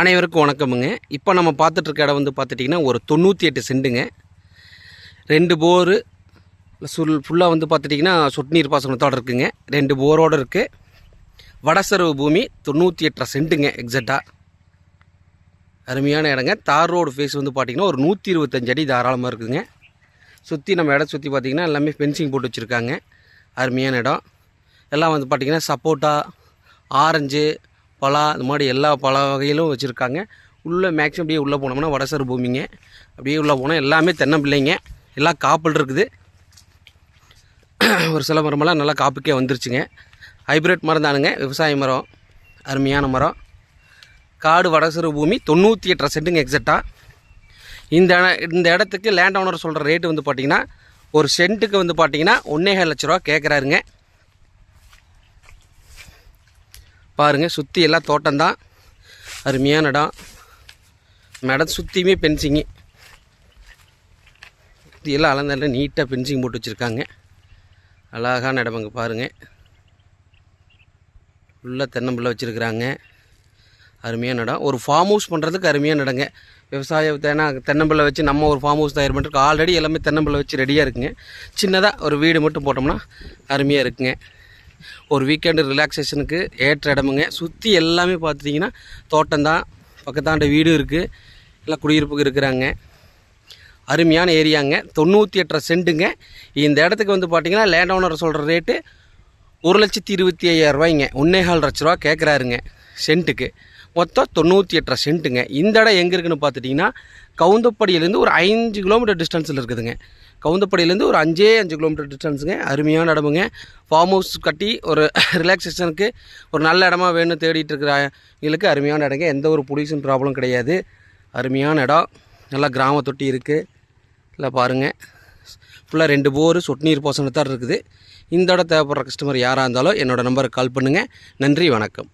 அனைவருக்கும் வணக்கமுங்க. இப்போ நம்ம பார்த்துட்டு இருக்க இடம் வந்து பார்த்துட்டிங்கன்னா ஒரு தொண்ணூற்றி எட்டு செண்டுங்க. ரெண்டு போரு சுல் ஃபுல்லாக வந்து பார்த்துட்டிங்கன்னா சொட்டு நீர் பாசனத்தோடு இருக்குங்க. ரெண்டு போரோடு இருக்குது வடசரவு பூமி தொண்ணூற்றி எட்டரை செண்டுங்க எக்ஸாக்டாக அருமையான இடங்க. தார் ரோடு ஃபேஸ் வந்து பார்த்திங்கன்னா ஒரு நூற்றி இருபத்தஞ்சு அடி தாராளமாக இருக்குதுங்க. சுற்றி நம்ம இடம் சுற்றி பார்த்திங்கன்னா எல்லாமே ஃபென்சிங் போட்டு வச்சுருக்காங்க. அருமையான இடம். எல்லாம் வந்து பார்த்திங்கன்னா சப்போட்டா ஆரஞ்சு பலா இந்த மாதிரி எல்லா பல வகையிலும் வச்சுருக்காங்க. உள்ளே மேக்ஸிமம் அப்படியே உள்ளே போனோம்னா வடசர் பூமிங்க. அப்படியே உள்ளே போனால் எல்லாமே தென்னம்பிள்ளைங்க எல்லாம் காப்பல் இருக்குது. ஒரு சில மரமெல்லாம் நல்லா காப்புக்கே வந்துருச்சுங்க. ஹைப்ரிட் மரம் தானுங்க. விவசாய மரம். அருமையான மரம். காடு வடசரு பூமி தொண்ணூற்றி எட்டரை சென்ட்டுங்க எக்ஸாக்டாக இந்த இந்த இடத்துக்கு லேண்ட் ஓனர் சொல்கிற ரேட்டு வந்து பார்த்திங்கன்னா ஒரு சென்ட்டுக்கு வந்து பார்த்தீங்கன்னா ஒன்றே லட்ச ரூபா கேட்குறாருங்க பாருங்க சுற்றி எல்லாம் தோட்டம்தான். அருமையான இடம். மேடம் இடம் சுற்றியுமே பென்சிங்கு சுற்றி எல்லாம் அளந்தால நீட்டாக பென்சிங் போட்டு வச்சுருக்காங்க. அழகான இடம் அங்கே பாருங்கள் ஃபுல்லாக தென்னம்பிள்ளை வச்சுருக்குறாங்க. அருமையான இடம். ஒரு ஃபார்ம் ஹவுஸ் பண்ணுறதுக்கு அருமையான இடங்க. விவசாய தென்னம்பிள்ளை வச்சு நம்ம ஒரு ஃபார்ம் ஹவுஸ் தயார் பண்ணுறதுக்கு ஆல்ரெடி எல்லாமே தென்னம்பிள்ளை வச்சு ரெடியாக இருக்குங்க. சின்னதாக ஒரு வீடு மட்டும் போட்டோம்னா அருமையாக இருக்குங்க. ஒரு வீக்கெண்டு ரிலாக்ஸேஷனுக்கு ஏற்ற இடமுங்க. சுற்றி எல்லாமே பார்த்துட்டிங்கன்னா தோட்டம்தான். பக்கத்தாண்ட வீடும் இருக்குது எல்லாம் குடியிருப்புக்கு இருக்கிறாங்க. அருமையான ஏரியாங்க. தொண்ணூற்றி எட்டரை சென்ட்டுங்க. இந்த இடத்துக்கு வந்து பார்த்தீங்கன்னா லேண்ட் ஓனர் சொல்கிற ரேட்டு ஒரு லட்சத்தி இருபத்தி ஐயாயிரம் ரூபாய்ங்க. ஒன்னேகால் லட்ச ரூபா கேட்குறாருங்க சென்ட்டுக்கு. மொத்தம் தொண்ணூற்றி எட்டரை சென்ட்டுங்க. இந்த இடம் எங்கே இருக்குதுன்னு பார்த்துட்டிங்கன்னா கவுந்தப்படியிலேருந்து ஒரு அஞ்சு கிலோமீட்டர் டிஸ்டன்ஸில் இருக்குதுங்க. கவுந்தப்படியிலேருந்து ஒரு அஞ்சே அஞ்சு கிலோமீட்டர் டிஸ்டன்ஸுங்க அருமையான இடமுங்க. ஃபார்ம் ஹவுஸ் கட்டி ஒரு ரிலாக்ஸேஷனுக்கு ஒரு நல்ல இடமா வேணும் தேடிட்டு இருக்கிறவங்களுக்கு அருமையான இடங்க. எந்த ஒரு பொல்யூஷன் ப்ராப்ளம் கிடையாது. அருமையான இடம். நல்லா கிராம தொட்டி இருக்குது இல்லை பாருங்கள் ஃபுல்லாக ரெண்டு போர் சொட்டு நீர் பாசனத்தான் இருக்குது. இந்த இடம் தேவைப்படுற கஸ்டமர் யாராக இருந்தாலும் என்னோடய நம்பருக்கு கால் பண்ணுங்கள் நன்றி வணக்கம்.